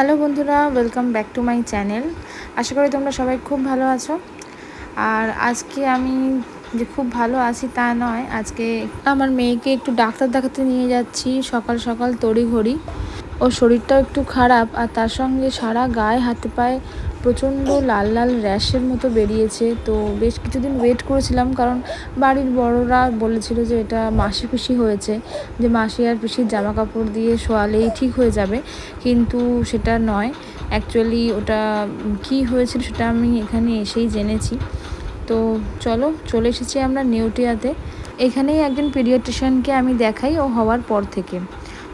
Hello বন্ধুরা welcome back to my channel আশা করি তোমরা সবাই খুব ভালো আছো। আর আজকে আমি যে খুব ভালো আছি তা নয়, আজকে আমার মেয়েকে একটু ডাক্তার দেখাতে নিয়ে যাচ্ছি, সকাল সকাল তড়িঘড়ি। ওর শরীরটাও একটু খারাপ, আর তার সঙ্গে সারা গায়ে হাতে পায়ে প্রচণ্ড লাল লাল র্যাশের মতো বেরিয়েছে। তো বেশ কিছুদিন ওয়েট করেছিলাম, কারণ বাড়ির বড়রা বলেছিল যে এটা মাসি পিসি হয়েছে, যে মাসি আর পিসির জামা কাপড় দিয়ে শোয়ালেই ঠিক হয়ে যাবে। কিন্তু সেটা নয় অ্যাকচুয়ালি ওটা কি হয়েছিল সেটা আমি এখানে এসেই জেনেছি। তো চলো, চলে এসেছি আমরা নিউটিয়াতে। এখানেই একজন পিডিয়াট্রিশিয়ানকে আমি দেখাই, ও হওয়ার পর থেকে।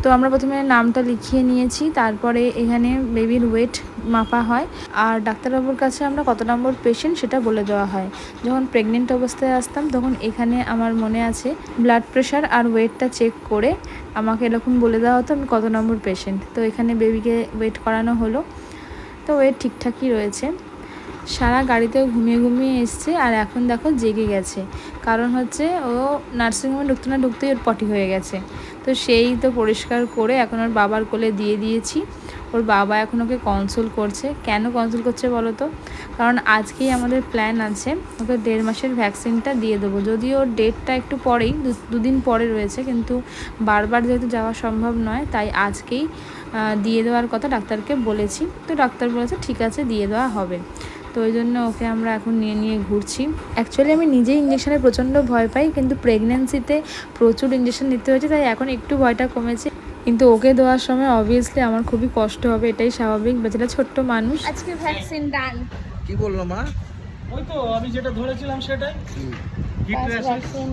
তো আমরা প্রথমে নামটা লিখিয়ে নিয়েছি, তারপরে এখানে বেবির ওয়েট মাপা হয়। আর ডাক্তারবাবুর কাছে আমরা কত নম্বর পেশেন্ট সেটা বলে দেওয়া হয়। যখন প্রেগনেন্ট অবস্থায় আসতাম, তখন এখানে আমার মনে আছে ব্লাড প্রেশার আর ওয়েটটা চেক করে আমাকে এরকম বলে দেওয়া হতো, আমি কত নম্বর পেশেন্ট তো এখানে বেবিকে ওয়েট করানো হলো। তো ওয়েট ঠিকঠাকই রয়েছে। সারা গাড়িতেও ঘুমিয়ে ঘুমিয়ে এসছে আর এখন দেখো জেগে গেছে। কারণ হচ্ছে ও নার্সিংহোমে ঢুকতে না ঢুকতেই ওর পটি হয়ে গেছে। তো সেই তো পরিষ্কার করে এখন ওর বাবার কোলে দিয়ে দিয়েছি। ওর বাবা এখন ওকে কনসোল করছে। কেন কনসোল করছে বলো তো? কারণ আজকেই আমাদের প্ল্যান আছে, ওকে দেড় মাসের ভ্যাকসিনটা দিয়ে দেবো। যদিও ওর ডেটটা একটু পরেই দুদিন পরে রয়েছে, কিন্তু বারবার যেহেতু যাওয়া সম্ভব নয়, তাই আজকেই দিয়ে দেওয়ার কথা ডাক্তারকে বলেছি। তো ডাক্তার বলেছে, ঠিক আছে, দিয়ে দেওয়া হবে। তো ওই জন্য ওকে আমরা এখন নিয়ে নিয়ে ঘুরছি। অ্যাকচুয়ালি আমি নিজেই ইঞ্জেকশানে প্রচণ্ড ভয় পাই কিন্তু প্রেগনেন্সিতে প্রচুর ইঞ্জেকশন নিতে হয়েছে তাই এখন একটু ভয়টা কমেছে। কিন্তু ওকে দেওয়ার সময় অবভিয়াসলি আমার খুবই কষ্ট হবে এটাই স্বাভাবিক বেচারা ছোট্ট মানুষ। আজকে ভ্যাকসিন ডান কি বলল মা? ওই তো আমি যেটা ধরেছিলাম সেটাই। ভ্যাকসিন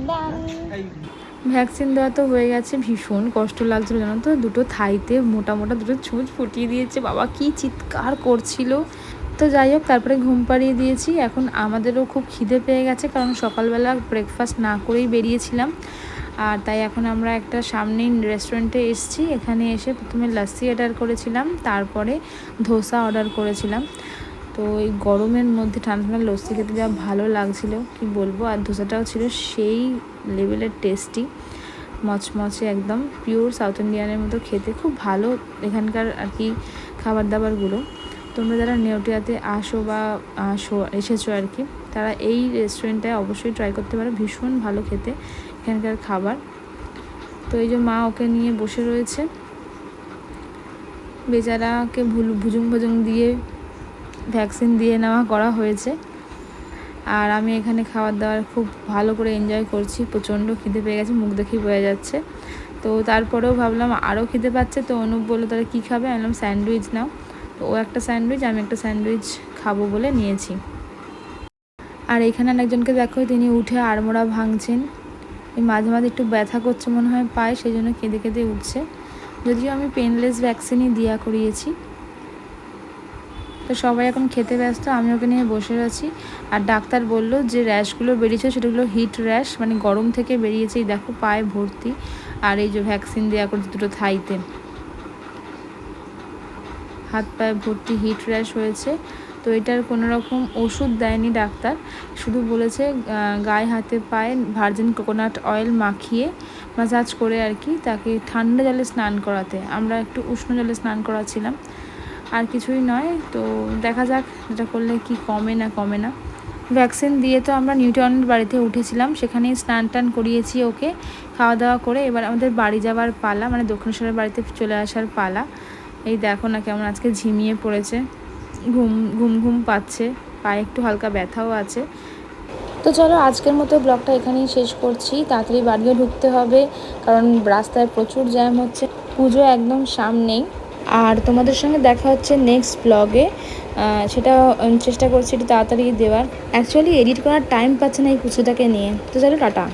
ভ্যাকসিন দেওয়া তো হয়ে গেছে ভীষণ কষ্ট লাগছিল জানো তো দুটো থাইতে মোটা মোটা দুটো ছুঁচ ফুটিয়ে দিয়েছে বাবা কি চিৎকার করছিল। তো যাই হোক, তারপরে ঘুম পাড়িয়ে দিয়েছি। এখন আমাদেরও খুব খিদে পেয়ে গেছে, কারণ সকালবেলা ব্রেকফাস্ট না করেই বেরিয়েছিলাম। আর তাই এখন আমরা একটা সামনেই রেস্টুরেন্টে এসেছি। এখানে এসে প্রথমে লাস্সি অর্ডার করেছিলাম, তারপরে ধোসা অর্ডার করেছিলাম। তো এই গরমের মধ্যে ঠান্ডা ঠান্ডা লস্যি খেতে যা ভালো লাগছিল, কি বলব? আর ধোসাটাও ছিল সেই লেভেলের টেস্টি মচমচে একদম পিওর সাউথ ইন্ডিয়ানের মতো খেতে। খুব ভালো এখানকার আর কি খাবার দাবারগুলো। তোমরা যারা নেওটিয়াতে আসো বা আসো, এসেছ আর কি, তারা এই রেস্টুরেন্টটায় অবশ্যই ট্রাই করতে পারো। ভীষণ ভালো খেতে এখানকার খাবার। তো এই যে মা ওকে নিয়ে বসে রয়েছে। বেচারাকে ভুল, ভুজুং ভুজুং দিয়ে ভ্যাকসিন দিয়ে নেওয়া করা হয়েছে। আর আমি এখানে খাবার দাবার খুব ভালো করে এনজয় করছি। প্রচণ্ড খিদে পেয়ে গেছে, মুখ দেখেই বোঝা যাচ্ছে। তো তারপরেও ভাবলাম আরও খিদে পাচ্ছে, তো অনুপ বলল, তাহলে কী খাবে? আমি স্যান্ডউইচ নাও। ও একটা স্যান্ডউইচ, আমি একটা স্যান্ডউইচ খাব বলে নিয়েছি। আর এখানে একজনকে দেখো, তিনি উঠে আড়মোড়া ভাঙছেন। এই মাঝে মাঝে একটু ব্যথা করছে মনে হয় পায় সেই জন্য কেঁদে কেঁদে উঠছে। যদিও আমি পেনলেস ভ্যাকসিনই দিয়া করিয়েছি। তো সবাই এখন খেতে ব্যস্ত, আমি ওকে নিয়ে বসে আছি। আর ডাক্তার বলল যে র্যাশগুলো বেরিয়েছে, সেগুলো হিট র্যাশ মানে গরম থেকে বেরিয়েছে। দেখো পায়ে ভর্তি। আর এই যে ভ্যাকসিন দেওয়া করছে দুটো থাইতে। হাত পায়ে ভর্তি হিট র্যাশ হয়েছে। তো এটার কোনো রকম ওষুধ দেয়নি ডাক্তার। শুধু বলেছে গায়ে হাতে পায়ে ভার্জিন কোকোনাট অয়েল মাখিয়ে মাসাজ করে আর কি তাকে ঠান্ডা জলে স্নান করাতে। আমরা একটু উষ্ণ জলে স্নান করাছিলাম আর কিছুই নয়, তো দেখা যাক এটা করলে কি কমে না কমে না। ভ্যাকসিন দিয়ে তো আমরা নিউটনের বাড়িতে উঠেছিলাম, সেখানেই স্নান টান করিয়েছি ওকে। খাওয়া দাওয়া করে এবার আমাদের বাড়ি যাওয়ার পালা মানে দক্ষিণেশ্বরের বাড়িতে চলে আসার পালা। এই দেখো না কেমন আজকে ঝিমিয়ে পড়েছে। ঘুম ঘুম ঘুম পাচ্ছে। পায়ে একটু হালকা ব্যথাও আছে। তো চলো আজকের মতো ব্লগটা এখানেই শেষ করছি। তাড়াতাড়ি বাড়িও ঢুকতে হবে, কারণ রাস্তায় প্রচুর জ্যাম হচ্ছে। পুজো একদম সামনেই। আর তোমাদের সঙ্গে দেখা হচ্ছে নেক্সট ব্লগে সেটা চেষ্টা করছি একটু তাড়াতাড়ি দেওয়ার। অ্যাকচুয়ালি এডিট করার টাইম পাচ্ছে না এই পুজোটাকে নিয়ে। তো চলো, টাটা।